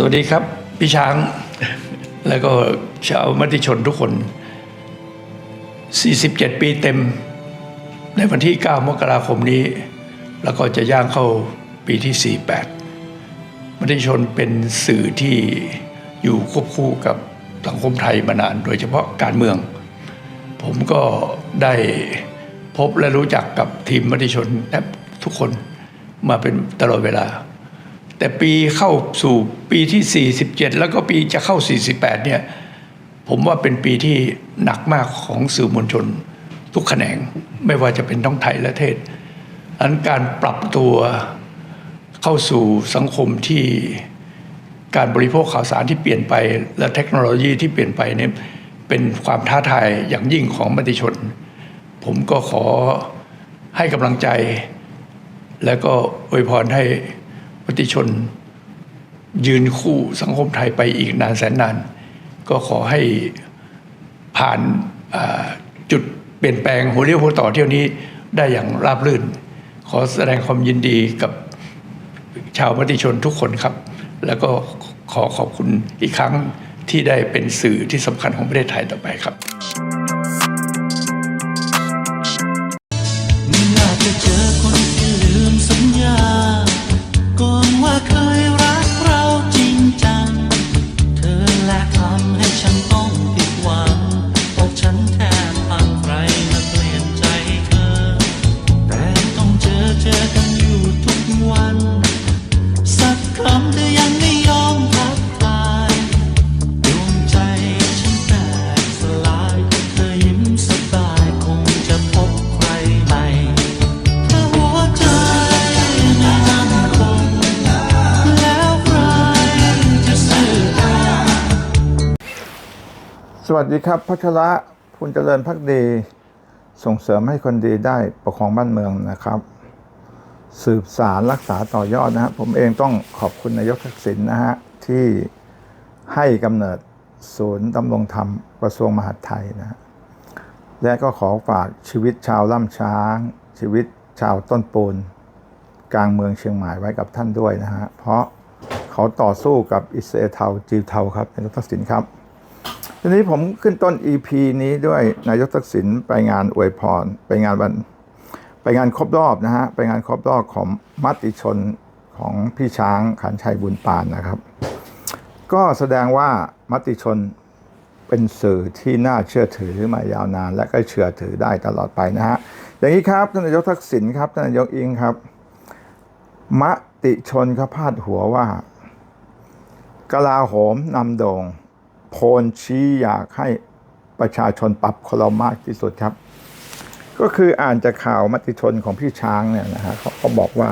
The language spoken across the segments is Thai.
สวัสดีครับ พี่ช้าง แล้วก็ชาวมติชนทุกคน 47 ปีเต็ม ในวันที่ 9 มกราคมนี้ แล้วก็จะย่างเข้าปีที่ 48 มติชนเป็นสื่อที่อยู่ควบคู่กับสังคมไทยมานาน โดยเฉพาะการเมือง ผมก็ได้พบและรู้จักกับทีมมติชนแทบทุกคนมาเป็นตลอดเวลา แต่ปีเข้าสู่ปีที่ 47 แล้วก็ปีจะเข้า 48 เนี่ย ผมว่าเป็นปีที่หนักมากของสื่อมวลชน ทุกแขนงไม่ว่าจะเป็นทั้งไทยและเทศอันการปรับตัวเข้าสู่สังคมที่การบริโภคข่าวสารที่เปลี่ยนไป และเทคโนโลยีที่เปลี่ยนไปเนี่ยเป็นความท้าทายอย่างยิ่งของมติชน ผมก็ขอให้กำลังใจ แล้วก็อวยพรให้ มติชน ยืนคู่สังคมไทยไปอีกนานแสนนาน ก็ขอให้ผ่านจุดเปลี่ยนแปลงหัวเรียวหัวต่อเที่ยวนี้ได้อย่างราบรื่น ขอแสดงความยินดีกับชาวมติชนทุกคนครับ แล้วก็ขอขอบคุณอีกครั้งที่ได้เป็นสื่อที่สำคัญของประเทศไทยต่อไปครับ ดีครับพัชระพุนเจริญพักดี ส่งเสริมให้คนดีได้ปกครองบ้านเมืองนะครับ สืบสารรักษาต่อยอดนะฮะผมเองต้องขอบคุณนายกทักษิณนะฮะที่ให้กำเนิดศูนย์ดำรงธรรมกระทรวงมหาดไทยนะฮะและก็ขอฝากชีวิตชาวล่ำช้าง ชีวิตชาวต้นปูน กลางเมืองเชียงใหม่ไว้กับท่านด้วยนะฮะเพราะเขาต่อสู้กับอิสราเอลเทาจีวเทาครับนายกทักษิณครับ ทีนี้ผมขึ้นต้น EP นี้ด้วยนายกทักษิณไปงานอวยพร ไปงานวัน ไปงานครบรอบนะฮะ ไปงานครบรอบของมติชนของพี่ช้างขันชัยบุญปานนะครับ ก็แสดงว่ามติชนเป็นสื่อที่น่าเชื่อถือมายาวนาน และก็เชื่อถือได้ตลอดไปนะฮะอย่างนี้ครับท่านนายกทักษิณครับท่านนายกอิงครับ มติชนเขาพาดหัวว่ากลาโหมนำโด่ง โพลชี้อยากให้ประชาชนปรับคลมากที่สุดครับ ก็คืออ่านจากข่าวมติชนของพี่ช้างเนี่ยนะฮะเขาก็บอกว่า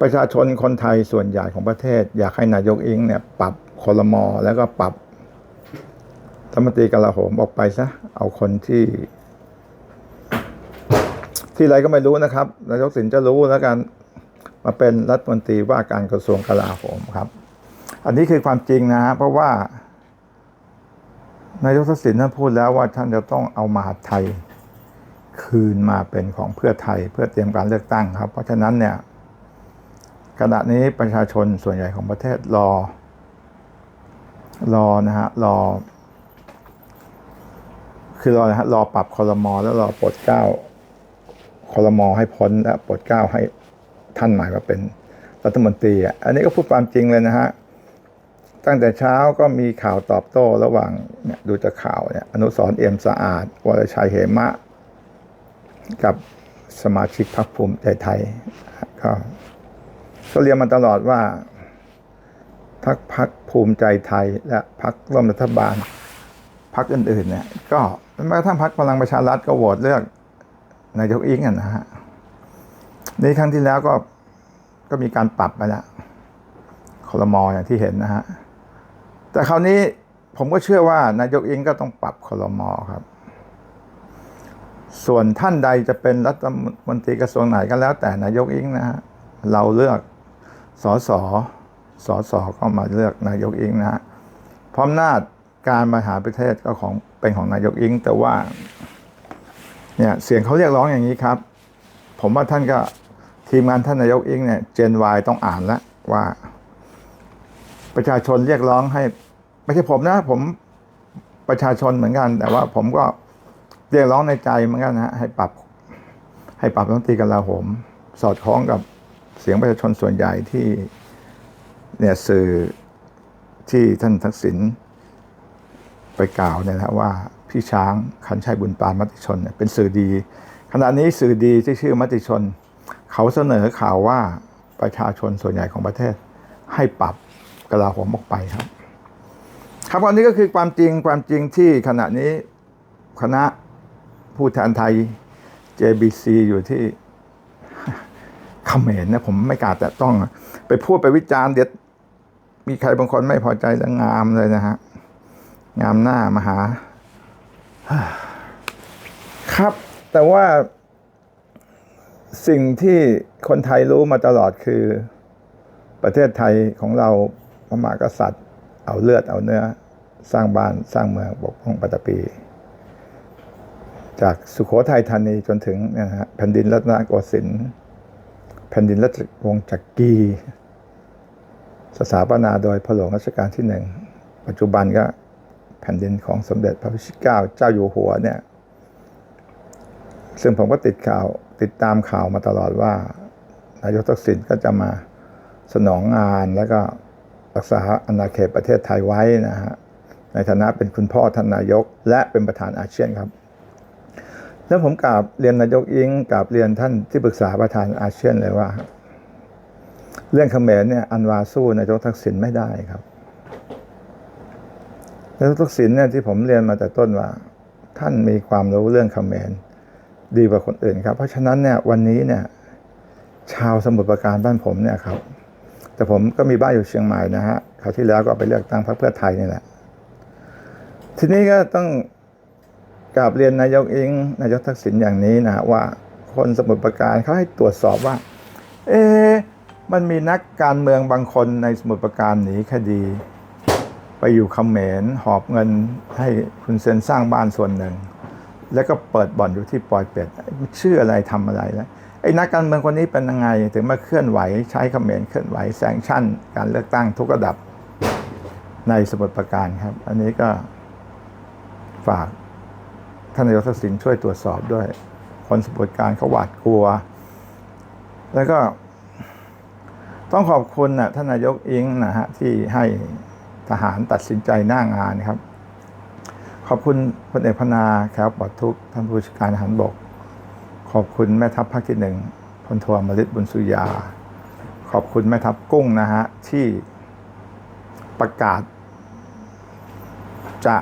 ประชาชนคนไทยส่วนใหญ่ของประเทศ อยากให้นายกอิงเนี่ยปรับคลมอแล้วก็ปรับธรัฐมตีกลาโหมออกไปซะเอาคนที่ ที่ไรก็ไม่รู้นะครับนายกสินจะรู้แล้วกันมาเป็นรัฐมนตรีว่าการกระทรวงกลาโหมครับ อันนี้คือความจริงนะฮะเพราะว่า นายกทักษิณท่านพูดแล้วว่าท่านจะต้องเอามหาไทย คืนมาเป็นของเพื่อไทยเพื่อเตรียมการเลือกตั้งครับ เพราะฉะนั้นเนี่ยขณะนี้ประชาชนส่วนใหญ่ของประเทศรอ รอนะฮะรอ คือรอนะฮะรอปรับคอรมอแล้วรอปรดเก้าคอรมอให้พ้นและปรดเก้าให้ท่านหมายว่าเป็นรัฐมนตรีอะอันนี้ก็พูดความจริงเลยนะฮะ ตั้งแต่เช้าก็มีข่าวตอบโต้ระหว่างเนี่ยดูจากข่าวเนี่ยอนุสรเอี่ยมสะอาด วรชัยเหมะ กับสมาชิกพรรคภูมิใจไทยก็ก็เรียนมาตลอดว่าทักพรรคภูมิใจไทย และพรรคร่วมรัฐบาลพรรคอื่นๆเนี่ย ก็แม้กระทั่งพรรคพลังประชารัฐก็โหวตเลือกนายกอิงอะนะฮะนี่ครั้งที่แล้วก็ก็มีการปรับไปแล้วคอรมออย่างที่เห็นนะฮะ แต่คราวนี้ผมก็เชื่อว่านายกเองก็ต้องปรับคอรมอครับ ส่วนท่านใดจะเป็นรัฐมนตรีกระทรวงไหนก็แล้ว แต่นายกเองนะฮะเราเลือกสอสอสอสอก็มาเลือกนายกเองนะฮะพราะอำนาจการบริหารประเทศก็ของเป็นของนายกอิง แต่ว่าเนี่ยเสียงเขาเรียกร้องอย่างนี้ครับ ผมว่าท่านก็ทีมงานท่านนายกอิงเนี่ยเจนวต้องอ่านแล้วว่า ประชาชนเรียกร้องให้ ไม่ใช่ผมนะ ผมประชาชนเหมือนกัน แต่ว่าผมก็เรียกร้องในใจเหมือนกันนะให้ปรับ ให้ปรับรัฐมนตรีกลาโหม สอดคล้องกับเสียงประชาชนส่วนใหญ่ที่เนี่ยสื่อที่ท่านทักษิณไปกล่าวเนี่ยนะว่าพี่ช้างขันชัยบุญปานมติชนเนี่ยเป็นสื่อดี ขณะนี้สื่อดีที่ชื่อมติชน เขาเสนอข่าวว่าประชาชนส่วนใหญ่ของประเทศให้ปรับ กลาโหมออกไปครับ ครับวันนี้ก็คือความจริงความจริงที่ขณะนี้คณะผู้แทนไทย JBC อยู่ที่เขมรนะผมไม่กล้าแต่ต้องไปพูดไปวิจารณ์เดี๋ยวมีใครบางคนไม่พอใจแล้วงามเลยนะฮะ งามหน้ามหา ครับ แต่ว่า สิ่งที่คนไทยรู้มาตลอดคือ ประเทศไทยของเรา พระมหากษัตริย์ เอาเลือดเอาเนื้อ สร้างบ้านสร้างเมืองปกป้องปัตตภีจากสุโขทัยธานีจนถึงนะฮะแผ่นดินรัตนโกสินทร์แผ่นดินรัชวงศ์จักรีสถาปนาโดยพระหลวงรัชกาลที่หนึ่งปัจจุบันก็แผ่นดินของสมเด็จพระพิชิเกล้าเจ้าอยู่หัวเนี่ย ซึ่งผมก็ติดข่าวติดตามข่าวมาตลอดว่า นายกทักษิณก็จะมาสนองงานแล้วก็ รักษาอาณาเขตประเทศไทยไว้นะฮะในฐานะเป็นคุณพ่อท่านนายก และเป็นประธานอาเซียนครับ แล้วผมกราบเรียนนายกอิงกราบเรียนท่านที่ปรึกษาประธานอาเซียนเลยว่า เรื่องเขมรเนี่ยอันวาสู้นายกทักษิณไม่ได้ครับนายกทักษิณเนี่ยที่ผมเรียนมาแต่ต้นว่า ท่านมีความรู้เรื่องเขมรดีกว่าคนอื่นครับ เพราะฉะนั้นเนี่ยวันนี้เนี่ย ชาวสมุทรปราการบ้านผมเนี่ยครับ แต่ผมก็มีบ้านอยู่เชียงใหม่นะฮะคราวที่แล้วก็ไปเลือกตั้งพรรคเพื่อไทยนี่แหละ ทีนี้ก็ต้องกราบเรียนนายกเองนายกทักษิณอย่างนี้นะว่าคนสมุทรปราการเขาให้ตรวจสอบว่า เอ๊มันมีนักการเมืองบางคนในสมุทรปราการหนีคดี ไปอยู่เขมรหอบเงินให้คุณเซนสร้างบ้านส่วนหนึ่ง แล้วก็เปิดบ่อนอยู่ที่ปอยเป็ดชื่ออะไรทำอะไรแล้ว ไอ้นักการเมืองคนนี้เป็นยังไง ถึงมาเคลื่อนไหวใช้เขมรเคลื่อนไหวแซงชั่น การเลือกตั้งทุกระดับในสมุทรปราการครับ อันนี้ก็ฝากท่านนายกทักษิณช่วยตรวจสอบด้วย คนสมุทรปราการเขาหวาดกลัว แล้วก็ต้องขอบคุณนะท่านนายกอิงนะฮะที่ให้ทหารตัดสินใจหน้างานครับ ขอบคุณพลเอกพนาคล้วปอดทุกท่านผู้บัญชการทหารบก ขอบคุณแม่ทัพภาคที่หนึ่งพลทอมฤตบุญสุยา ขอบคุณแม่ทัพกุ้งนะฮะ ที่ประกาศ จะ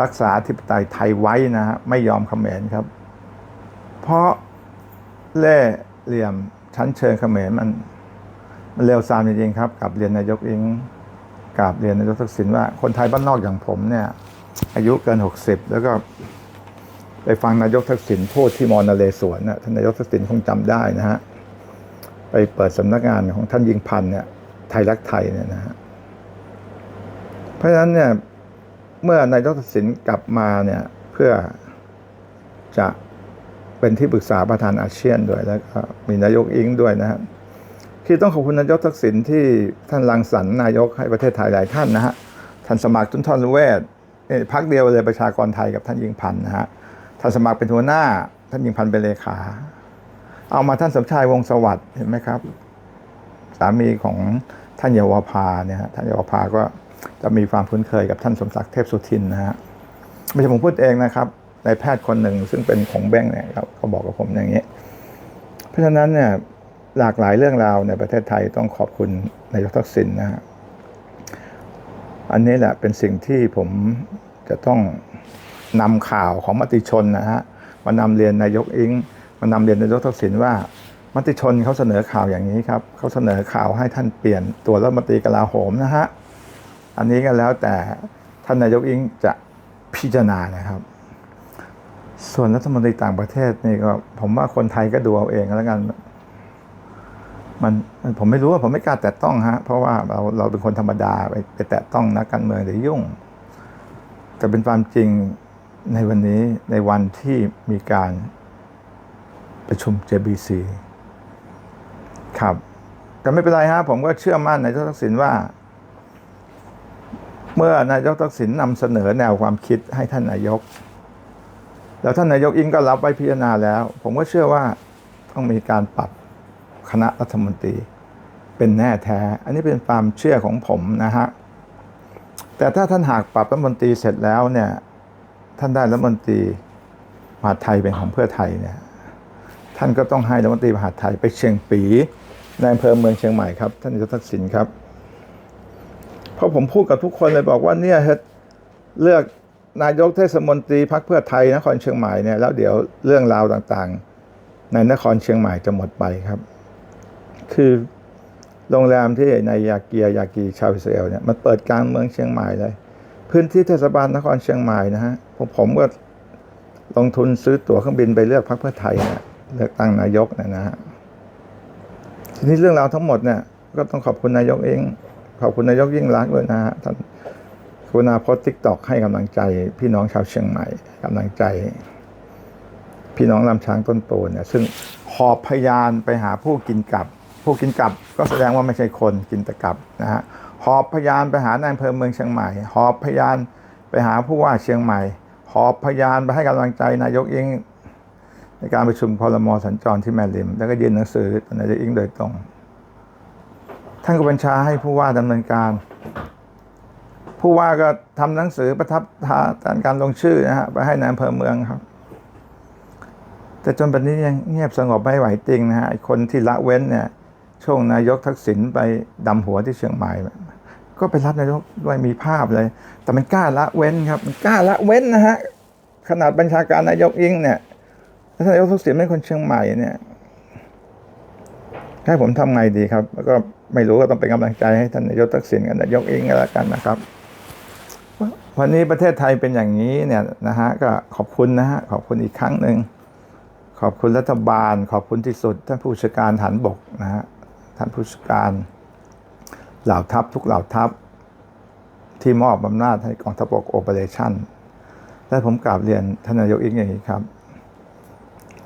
รักษาธิปไตยไทยไว้นะฮะ ไม่ยอมเขมรครับ เพราะเล่เหลี่ยมชั้นเชิงเขมรมันมันเร็วซามจริงๆครับกับเรียนนายกเองกับเรียนนายกทักษิณว่าคนไทยบ้านนอกอย่างผมเนี่ย อายุเกิน 60 แล้วก็ ไปฟังนายกทักษิณพูดที่มอนาเลสวนนะท่านนายกทักษิณคงจำได้นะฮะไปเปิดสำนักงานของท่านยิงพันเนี่ยไทยรักไทยเนี่ยนะฮะเพราะฉะนั้นเนี่ยเมื่อนายกทักษิณกลับมาเนี่ยเพื่อจะเป็นที่ปรึกษาประธานอาเซียนด้วยแล้วก็มีนายกอิงด้วยนะฮะคือต้องขอบคุณนายกทักษิณที่ท่านรังสรรค์นายกให้ประเทศไทยหลายท่านนะฮะท่านสมัครจุนทรเวชนี่พักเดียวเลยประชากรไทยกับท่านยิงพันธ์นะฮะ ท่านสมัครเป็นหัวหน้า ท่านยิงพันเป็นเลขา เอามาท่านสมชายวงสวัสดิ์เห็นไหมครับ สามีของท่านเยาวภาเนี่ยท่านเยาวภาก็จะมีความคุ้นเคยกับท่านสมศักดิ์เทพสุทินนะฮะไม่ใช่ผมพูดเองนะครับนายแพทย์คนหนึ่งซึ่งเป็นของแบงค์เนี่ยครับเขาบอกกับผมอย่างนี้ เพราะฉะนั้นเนี่ยหลากหลายเรื่องราวในประเทศไทยต้องขอบคุณนายกทักษิณนะฮะอันนี้แหละเป็นสิ่งที่ผมจะต้อง นำข่าวของมติชนนะฮะมานำเรียนนายกอิงมานำเรียนนายกทักษิณว่ามติชนเขาเสนอข่าวอย่างนี้ครับเขาเสนอข่าวให้ท่านเปลี่ยนตัวรัฐมนตรีกลาโหมนะฮะอันนี้ก็แล้วแต่ท่านนายกอิงจะพิจารณานะครับ ส่วนรัฐมนตรีต่างประเทศนี่ก็ผมว่าคนไทยก็ดูเอาเองแล้วกันมันผมไม่รู้ว่าผมไม่กล้าแตะต้องฮะเพราะว่าเราเราเป็นคนธรรมดาไปไปแตะต้องนักการเมืองเดี๋ยวยุ่ง แต่เป็นความจริง ในวันนี้ในวันที่มีการประชุม JBC ครับ แต่ไม่เป็นไรฮะผมก็เชื่อมั่นในทักษิณว่า เมื่อนายกทักษิณนำเสนอแนวความคิดให้ท่านนายก แล้วท่านนายกอิงก็รับไว้พิจารณาแล้ว ผมก็เชื่อว่าต้องมีการปรับคณะรัฐมนตรี เป็นแน่แท้ อันนี้เป็นความเชื่อของผมนะฮะแต่ถ้าท่านหากปรับรัฐมนตรีเสร็จแล้วเนี่ย ท่านได้รัฐมนตรีมหาไทยเป็นของเพื่อไทยเนี่ยท่านก็ต้องให้รัฐมนตรีมหาไทยไปเชียงปีในอำเภอเมืองเชียงใหม่ครับ ท่านยกทักษิณครับ เพราะผมพูดกับทุกคนเลยบอกว่าเนี่ยเฮ็ดเลือกนายกเทศมนตรีพรรคเพื่อไทยนครเชียงใหม่เนี่ยแล้วเดี๋ยวเรื่องราวต่างๆ ในนครเชียงใหม่จะหมดไปครับ คือโรงแรมที่ในยาเกียยากีชาวอิสราเอลเนี่ยมันเปิดกลางเมืองเชียงใหม่เลย พื้นที่เทศบาลนครเชียงใหม่นะฮะ ผมผมก็ลงทุนซื้อตั๋วเครื่องบินไปเลือกพรรคเพื่อไทยเนี่ยเลือกตั้งนายกนยนะฮะทีนี้เรื่องราวทั้งหมดเนี่ยก็ต้องขอบคุณนายกเอง ขอบคุณนายกยิ่งรักษณ์ด้วยนะฮะท่านกรุณาโพสติ๊กตอกให้กำลังใจ พี่น้องชาวเชียงใหม่กำลังใจ พี่น้องลำช้างต้นโตเนี่ยซึ่งหอบพยานไปหาผู้กินกับ ผู้กินกับ ก็แสดงว่าไม่ใช่คนกินแตะกับนะฮะหอบพยานไปหานายอำเภอเมืองเชียงใหม่หอบพยานไปหาผู้ว่าเชียงใหม่ หอบพยานไปให้กำลังใจนายกอิง ในการประชุมพลมสัญจรที่แม่ริม แล้วก็ยื่นหนังสือนายกอิงโดยตรง ท่านก็บัญชาให้ผู้ว่าดำเนินการ ผู้ว่าก็ทำหนังสือประทับทานการลงชื่อนะฮะไปให้นายอำเภอเมืองครับ แต่จนปัจจุบันนี้ยังเงียบสงบไม่ไหวจริงนะฮะคนที่ละเว้นเนี่ยช่วงนายกทักษิณไปดำหัวที่เชียงใหม่ ก็ไปรับนายกด้วยมีภาพเลย แต่มันกล้าละเว้นครับมันกล้าละเว้นนะฮะขนาดบัญชาการนายกอิงเนี่ยท่านนายกทักษิณเป็นคนเชียงใหม่เนี่ยให้ผมทำไงดีครับ แล้วก็ไม่รู้ก็ต้องเป็นกำลังใจให้ท่านนายกทักษิณกับนายกเองก็แล้วกันนะครับ วันนี้ประเทศไทยเป็นอย่างนี้เนี่ยนะฮะก็ขอบคุณนะฮะขอบคุณอีกครั้งหนึ่งขอบคุณรัฐบาล ขอบคุณที่สุดท่านผู้ชการฐานบกนะฮะท่านผู้ชการ เหล่าทัพทุกเหล่าทัพ ที่มอบอำนาจให้กองทัพบกโอเปอเรชั่นและผมกราบเรียนท่านนายกอีกอย่างนี้ครับ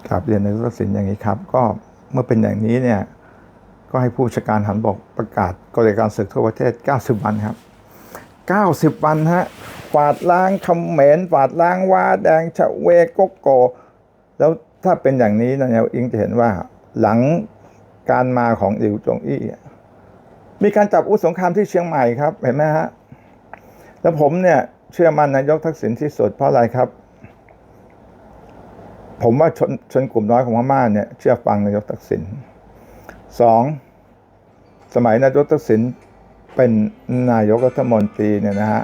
กราบเรียนนายกทักษิณอย่างนี้ครับ ก็เมื่อเป็นอย่างนี้เนี่ยก็ให้ผู้ชการฐานบอกประกาศกฎการศึกทั่วประเทศ 90 วันครับ 90 วันฮะฝาดล้างคำเหมนฝาดล้างว่าแดงชะเวกกโก แล้วถ้าเป็นอย่างนี้นะเนี่ยอิงจะเห็นว่าหลังการมาของอิวจงอี้ มีการจับอาวุธสงครามที่เชียงใหม่ครับ เห็นไหมฮะ แล้วผมเนี่ย เชื่อมั่นนายกทักษิณที่สุดเพราะอะไรครับ ผมว่าชนชนกลุ่มน้อยของพม่าเนี่ย เชื่อฟังนายกทักษิณสองสมัยนายกทักษิณเป็นนายกรัฐมนตรีเนี่ยนะฮะ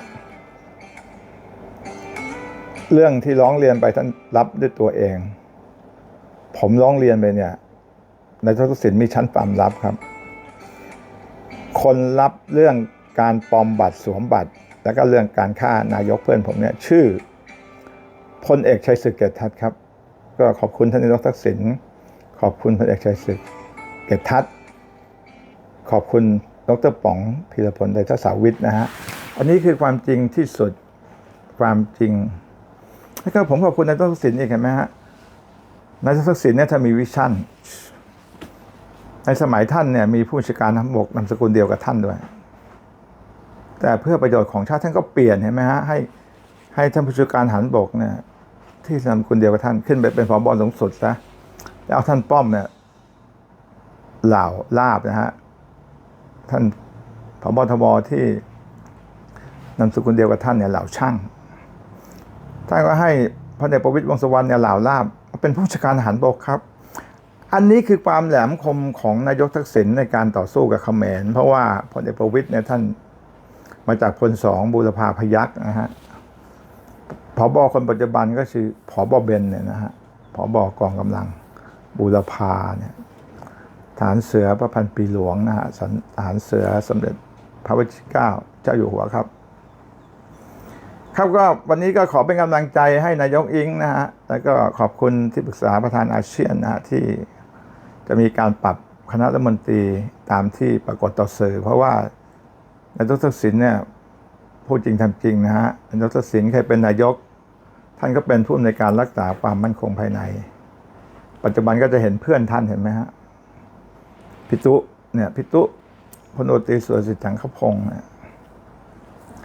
เรื่องที่ร้องเรียนไปท่านรับด้วยตัวเอง ผมร้องเรียนไปเนี่ยนายกทักษิณมีชั้นความลับครับ คนรับเรื่องการปลอมบัตรสวมบัตร แล้วก็เรื่องการฆ่านายกเพื่อนผมเนี่ยชื่อพลเอกชัยศึกเกตทัศน์ครับ ก็ขอบคุณท่านนายกทักษิณขอบคุณพลเอกชัยศึกเกตทัศน์ขอบคุณดรป๋องพีรพลไดชสาวิทย์นะฮะอันนี้คือความจริงที่สุดความจริงแล้วก็ผมขอบคุณนายกทักษิณอีกเห็นไหมฮะนายกทักษิณเนี่ยถ้ามีวิชั่น ในสมัยท่านเนี่ยมีผู้บัญชาการทหารบกนามสกุลเดียวกับท่านด้วย แต่เพื่อประโยชน์ของชาติท่านก็เปลี่ยนเห็นไหมฮะให้ให้ท่านผู้บัญชาการหารบกเนี่ยที่นามสกุลเดียวกับท่านขึ้นไปเป็นผบสูงสุดซะแล้วเอาท่านป้อมเนี่ยเหล่าลาบนะฮะท่านผบทบที่นามสกุลเดียวกับท่านเนี่ยเหล่าช่างท่านก็ให้พลเอกประวิตรวงสุวรรณเนี่ยเหล่าลาบเป็นผู้จัดการทหารบกครับ อันนี้คือความแหลมคมของนายกทักษิณในการต่อสู้กับเขมร เพราะว่าพลเอกประวิตรเนี่ยท่านมาจากพลสองบูรพาพยักษ์นะฮะผอบอคนปัจจุบันก็คือผอบอเบนเนี่ยนะฮะผอบอกองกำลังบูรพาเนี่ยฐานเสือพระพันปีหลวงนะฮะฐานเสือสมเด็จพระวชิรเกล้าเจ้าอยู่หัวครับ ครับก็วันนี้ก็ขอเป็นกำลังใจให้นายกอิงนะฮะแล้วก็ขอบคุณที่ปรึกษาประธานอาเซียนนะฮะที่ จะมีการปรับคณะรัฐมนตรีตามที่ปรากฏต่อสื่อ เพราะว่านายกทักษิณเนี่ยพูดจริงทำจริงนะฮะนายกทักษิณเคยเป็นนายก ท่านก็เป็นผู้อำนวยการรักษาความมั่นคงภายใน ปัจจุบันก็จะเห็นเพื่อนท่านเห็นไหมฮะพิตุเนี่ยพิตุพลโนตรีสุรสิทธิ์จังคพงศ์เนี่ย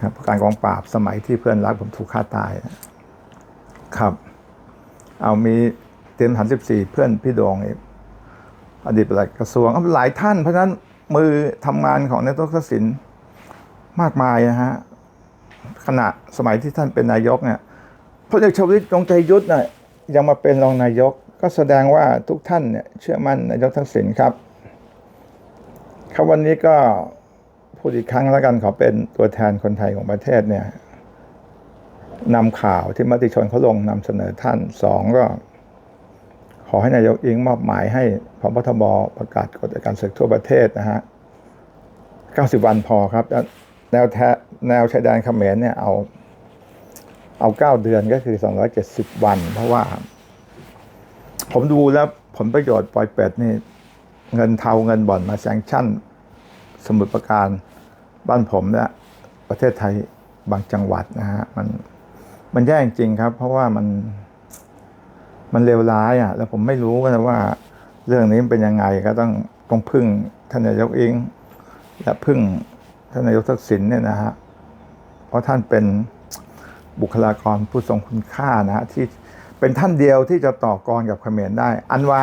ครับผู้การกองปราบสมัยที่เพื่อนรักผมถูกฆ่าตายครับ เอามีเตรียมฐานสิบสี่เพื่อนพี่โดงอีก อดีตปลัดกระทรวงหลายท่าน เพราะฉะนั้นมือทำงานของนายกทักษิณมากมายนะฮะขณะสมัยที่ท่านเป็นนายกเนี่ยพลเอกชวลิตจงใจยุทธน่ะยังมาเป็นรองนายก ก็แสดงว่าทุกท่านเนี่ยเชื่อมั่นนายกทักษิณครับครับวันนี้ก็พูดอีกครั้งแล้วกันขอเป็นตัวแทนคนไทยของประเทศเนี่ยนำข่าวที่มติชนเขาลงนำเสนอท่านสองก็ อให้นายกอิงมอบหมายให้พบทบประกาศกฎอัยการศึกทั่วประเทศนะฮะ 90 วันพอครับแล้วแนวแทแนวชายแดนเขมรเนี่ยเอาเอา 9 เดือนก็คือ 270 วัน เพราะว่า ผมดูแล้วผลประโยชน์ปล่อยเป็ดนี่ เงินเทาเงินบ่อนมาแซงชั่น สมุดประการบ้านผมและประเทศไทยบางจังหวัดนะฮะ มันมันแย่จริงครับ เพราะว่ามัน มันเลวร้ายอะ แล้วผมไม่รู้ว่าว่าเรื่องนี้เป็นยังไงก็ต้องต้องพึ่งท่านนายกเองและพึ่งท่านนายกทักษิณเนี่ยนะฮะเพราะท่านเป็นบุคลากรผู้ทรงคุณค่านะฮะที่เป็นท่านเดียวที่จะต่อกรกับเขมรได้ อันวา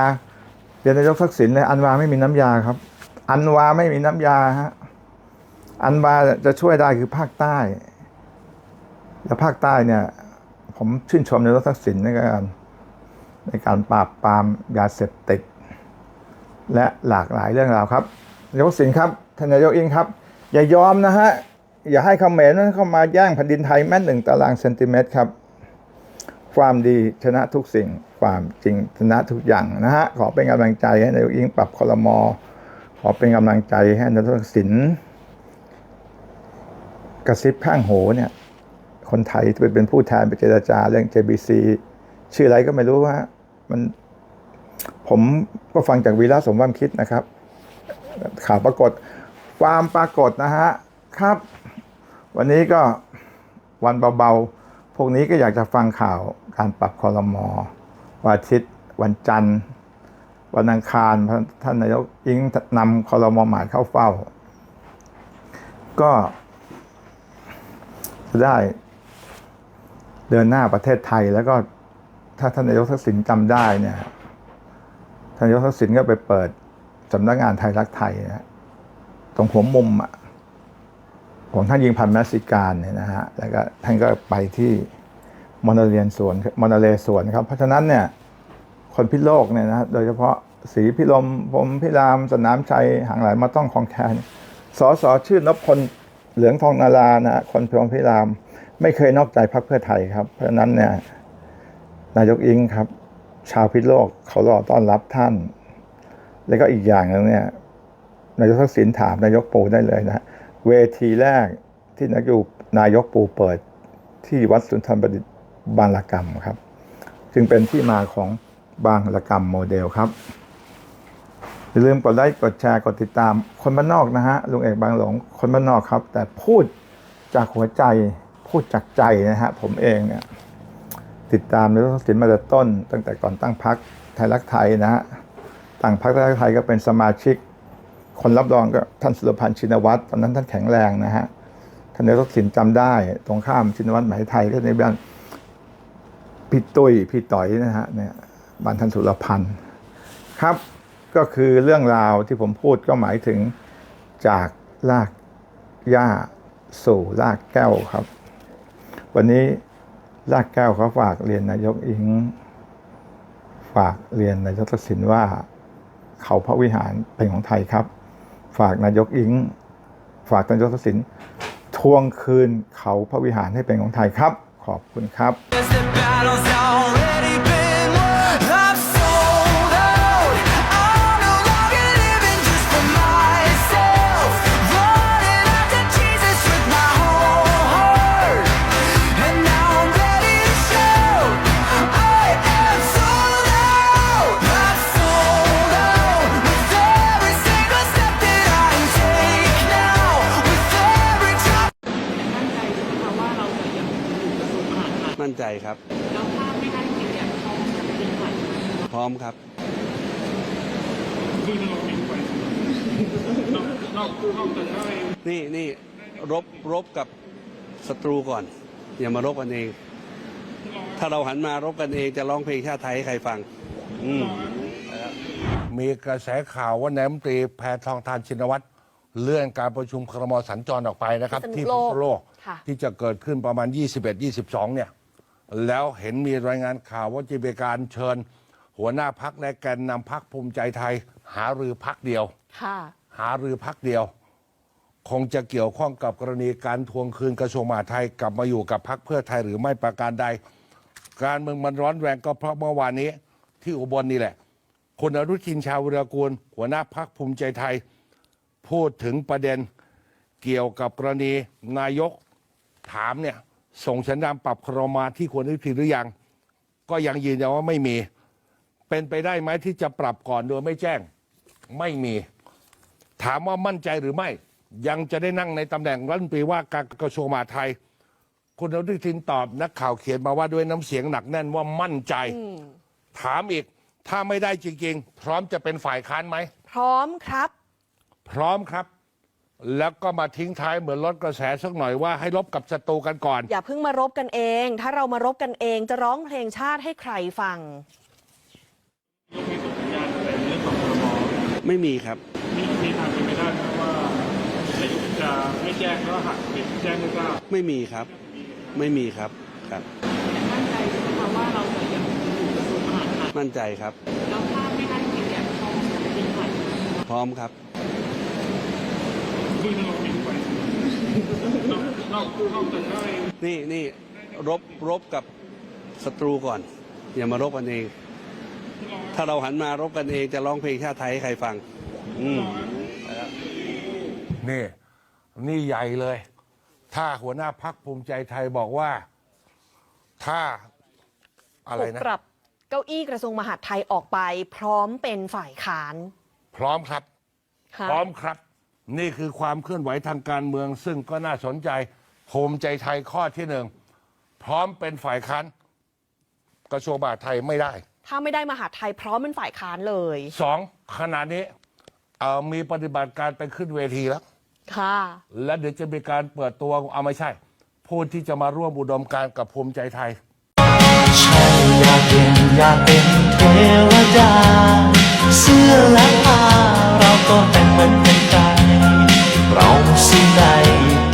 เรียนนายกทักษิณเลยอันวาไม่มีน้ำยาครับ อันวาไม่มีน้ำยาฮะอันวาจะช่วยได้คือภาคใต้ และภาคใต้เนี่ย ผมชื่นชมนายกทักษิณในการ ในการปราบปรามยาเสพติด และหลากหลายเรื่องราวครับนายกสินครับท่านนายกอิงครับ อย่ายอมนะฮะ อย่าให้เขมรนั้นเข้ามาแย่งแผ่นดินไทยแม้หนึ่งตารางเซนติเมตรครับ ความดีชนะทุกสิ่ง ความจริงชนะทุกอย่างนะฮะ ขอเป็นกำลังใจให้นายกอิงปรับคอรมอขอเป็นกำลังใจให้นายกทักษิณกระซิบข้างหูเนี่ย คนไทยที่ไปเป็นผู้แทนไปเจรจาเรื่อง JBC ชื่ออะไรก็ไม่รู้ว่า มัน ผมก็ฟังจากวีระสมความคิดนะครับ ข่าวปรากฏความปรากฏนะฮะครับ วันนี้ก็วันเบาๆ พวกนี้ก็อยากจะฟังข่าวการปรับคอรมอวันอาทิตย์วันจันทร์ วันอังคารท่านนายกอิงนำคอรมอหมายเข้าเฝ้า ก็จะได้เดินหน้าประเทศไทยแล้วก็ ถ้าท่านนายกทักษิณจำได้เนี่ยท่านนายกทักษิณก็ไปเปิดสำนักงานไทยรักไทยนะตรงหัวมุมอะของท่านยิงพันธ์แมสสิการเนี่ยนะฮะ แล้วก็ท่านก็ไปที่มอนาเรียนสวนมอนาเลสวนครับ เพราะฉะนั้นเนี่ย คนพิโลกเนี่ยนะโดยเฉพาะสีพิลมพรมพิราม สนามชัยหางหลายมาต้องคองแคนสอสอชื่อนพพลเหลืองทองนารานะฮะคนพรมพิราม ไม่เคยนอกใจพรรคเพื่อไทยครับ เพราะฉะนั้นเนี่ย นายกอิงครับ ชาวพิษโลกเขารอต้อนรับท่าน แล้วก็อีกอย่างหนึงเนี่ยนายกทักษิณถามนายกปูได้เลยนะเวทีแรกที่นายกนายกปูเปิดที่วัดสุนทรประดิษฐ์บางละกรรมครับ จึงเป็นที่มาของบางละกรรมโมเดลครับอย่าลืมกดไลค์กดแชร์กดติดตามคนบ้านนอกนะฮะลุงเอกบางหลงคนบ้านนอกครับ แต่พูดจากหัวใจพูดจากใจนะฮะผมเองเนี่ย ติดตามนายกทักษิณมาแต่ต้น ตั้งแต่ก่อนตั้งพักไทยรักไทยนะฮะตั้งพักไทยรักไทยก็เป็นสมาชิก คนรับรองก็ท่านสุรพันธ์ชินวัตรตอนนั้นท่านแข็งแรงนะฮะท่านนายกทักษิณจำได้ ตรงข้ามชินวัตรหมายไทยก็ในบ้านพี่ตุ้ยพี่ต่อยนะฮะเนี่ยบ้านท่านสุรพันธ์ครับ ก็คือเรื่องราวที่ผมพูดก็หมายถึงจากลากหญ้าสู่ลากแก้วครับ วันนี้ ลากแก้วเขาฝากเรียนนายกอิง ฝากเรียนนายกทักษิณว่า เขาพระวิหารเป็นของไทยครับ ฝากนายกอิง ฝากนายกทักษิณทวงคืนเขาพระวิหารให้เป็นของไทยครับ ขอบคุณครับ มครับ นี่นี่รบรบกับศัตรูก่อน อย่ามารบกันเอง ถ้าเราหันมารบกันเองจะร้องเพลงชาติไทยให้ใครฟัง อืมมีกระแสข่าวว่านายรัฐมนตรีแพทองทานชินวัตรเลื่อนการประชุมครมสัญจรออกไปนะครับพิที่ษณุพิษณุโลกค่ะที่จะเกิดขึ้นประมาณ 21-22 เนี่ย แล้วเห็นมีรายงานข่าวว่าจะมีการเชิญ หัวหน้าพักและแกนนำพักภูมิใจไทย หารือพักเดียว ค่ะ หารือพักเดียว คงจะเกี่ยวข้องกับกรณีการทวงคืนกระทรวงมหาดไทยกลับมาอยู่กับพักเพื่อไทยหรือไม่ประการใด การเมืองมันร้อนแรงก็เพราะเมื่อวานนี้ ที่อุบลนี่แหละคุณอนุทินชาญวิรากูลหัวหน้าพักภูมิใจไทย พูดถึงประเด็นเกี่ยวกับกรณีนายกถามเนี่ยส่งสัญญาณปรับครมาที่ควรอนุทินหรือยัง ก็ยังยืนยันว่าไม่มี เป็นไปได้ไหมที่จะปรับก่อนโดยไม่แจ้ง ไม่มี ถามว่ามั่นใจหรือไม่ ยังจะได้นั่งในตำแหน่งรัฐมนตรีว่าการกระทรวงมหาดไทย คุณอนุทินตอบนักข่าวเขียนมาว่าด้วยน้ำเสียงหนักแน่นว่ามั่นใจ ถามอีก ถ้าไม่ได้จริงๆ พร้อมจะเป็นฝ่ายค้านไหม พร้อมครับ พร้อมครับ แล้วก็มาทิ้งท้ายเหมือนลดกระแสสักหน่อยว่าให้ลบกับศัตรูกันก่อน อย่าเพิ่งมารบกันเอง ถ้าเรามารบกันเองจะร้องเพลงชาติให้ใครฟัง ไรในเรื่องของพรบไม่มีครับ มีมีทางเป็นไปได้ไหมว่านายกจะไม่แจ้งแล้วหักเป็นแจ้งไม่ทราบไม่มีครับ ไม่มีครับครับมั่นใจใช่ไหมคะว่าเราจะยังอยู่กระทรวงมหาดไทยมั่นใจครับ แล้วถ้าไม่ได้จริงเนี่ยพร้อมจะเป็นฝ่ายพร้อมครับคุยกันลงไปด้วยนอกนอกนอกจากได้ นี่นี่รบรบกับศัตรูก่อน อย่ามารบกันเอง ถ้าเราหันมารบกันเองจะร้องเพลงชาติไทยให้ใครฟัง อืม นี่ นี่ใหญ่เลย ถ้าหัวหน้าพักภูมิใจไทยบอกว่า ถ้าอะไรถูกนะ ปรับเก้าอี้กระทรวงมหาดไทยออกไป พร้อมเป็นฝ่ายค้านพร้อมครับ ค่ะ พร้อมครับ นี่คือความเคลื่อนไหวทางการเมือง ซึ่งก็น่าสนใจภูมิใจไทยข้อที่หนึ่ง พร้อมเป็นฝ่ายค้านกระทรวงมหาดไทยไม่ได้ ถ้าไม่ได้มหาดไทยพร้อมเป็นฝ่ายค้านเลยสองขณะนี้เอ่อมีปฏิบัติการไปขึ้นเวทีแล้ว ค่ะ และเดี๋ยวจะมีการเปิดตัวเอาไม่ใช่ ผู้ที่จะมาร่วมอุดมการณ์กับภูมิใจไทย ฉันอยากเป็นอยากเป็นเทวดา เสื้อและผ้าเราก็แต่งเหมือนกันใจเราซื้อใน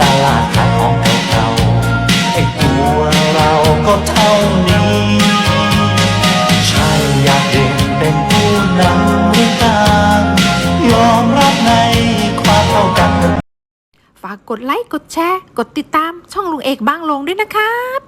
ตลาดขายของเก่าๆไอ้ตัวเราก็เท่านี้างยอมรับในความเท่ากัน ฝากกดไลค์ กดแชร์ กดติดตามช่องลุงเอกบ้างลงด้วยนะครับ